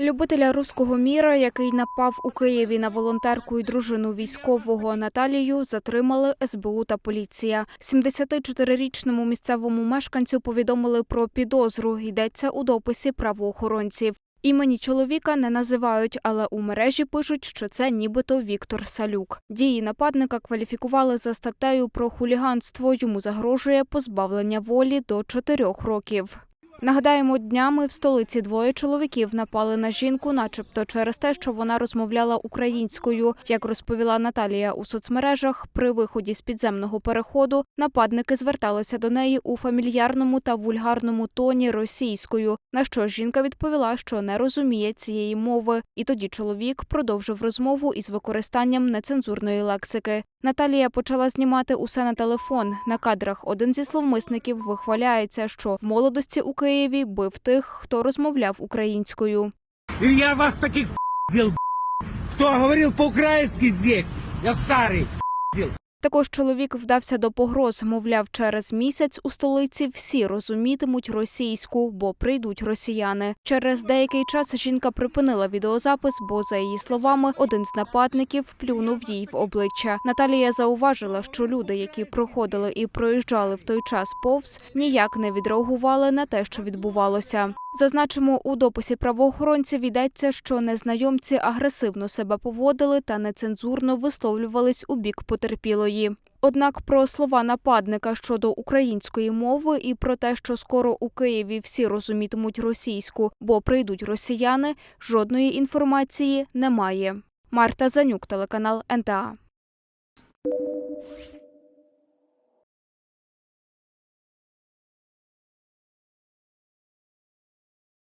Любителя руського міра, який напав у Києві на волонтерку і дружину військового Наталію, затримали СБУ та поліція. 74-річному місцевому мешканцю повідомили про підозру. Йдеться у дописі правоохоронців. Імені чоловіка не називають, але у мережі пишуть, що це нібито Віктор Салюк. Дії нападника кваліфікували за статтею про хуліганство. Йому загрожує позбавлення волі до 4 років. Нагадаємо, днями в столиці двоє чоловіків напали на жінку, начебто через те, що вона розмовляла українською. Як розповіла Наталія у соцмережах, при виході з підземного переходу нападники зверталися до неї у фамільярному та вульгарному тоні російською. На що жінка відповіла, що не розуміє цієї мови, і тоді чоловік продовжив розмову із використанням нецензурної лексики. Наталія почала знімати усе на телефон. На кадрах один зі словмисників вихваляється, що в молодості у Києві бив тих, хто розмовляв українською. І я вас таких хто говорив по-українськи здесь. Я старый. Також чоловік вдався до погроз. Мовляв, через місяць у столиці всі розумітимуть російську, бо прийдуть росіяни. Через деякий час жінка припинила відеозапис, бо за її словами, один з нападників плюнув їй в обличчя. Наталія зауважила, що люди, які проходили і проїжджали в той час повз, ніяк не відреагували на те, що відбувалося. Зазначимо, у дописі правоохоронців йдеться, що незнайомці агресивно себе поводили та нецензурно висловлювались у бік потерпілої. Однак про слова нападника щодо української мови і про те, що скоро у Києві всі розумітимуть російську, бо прийдуть росіяни, жодної інформації немає. Марта Занюк, телеканал НТА.